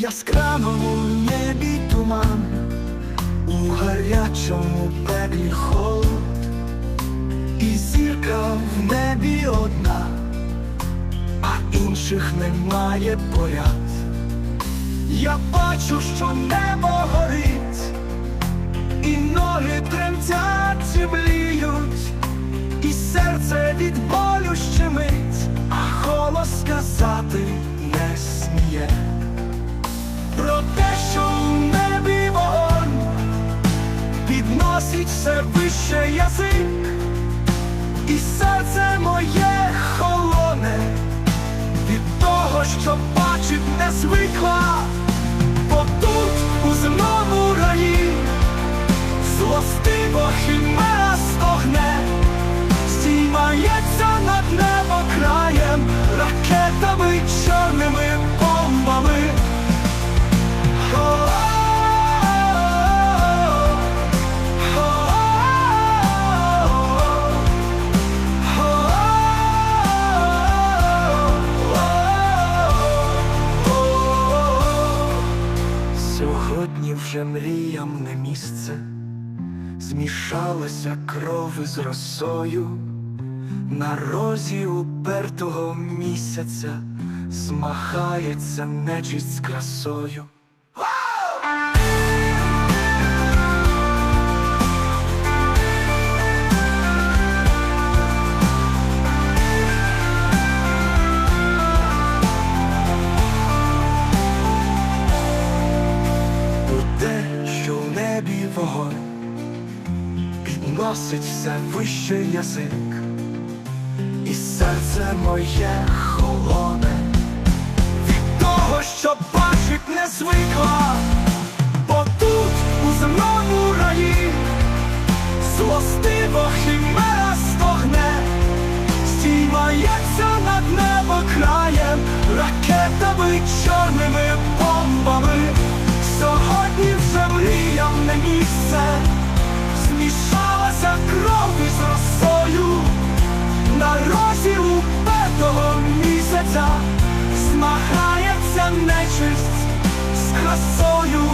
Яскравому небі туман, у гарячому пеклі холод, і зірка в небі одна, а інших немає поряд. Я бачу, що небо горить, і ноги тремтять, земліють, вище язик, і серце моє холоне. Від того, що бачить не звикла, бо тут у земному раї злостиво химера вже мріям не місце, змішалася кров із росою, на розі упертого місяця змахається нечість з красою. Вогонь підносить вище язик, і серце моє холоне від того, що бачить не звикла, бо тут у земному раї злостиво химера стогне, стіймається над небо краєм ракетами чорними місце, змішалася кров із росою, на розі п'ятого місяця змагається нечисть з красою.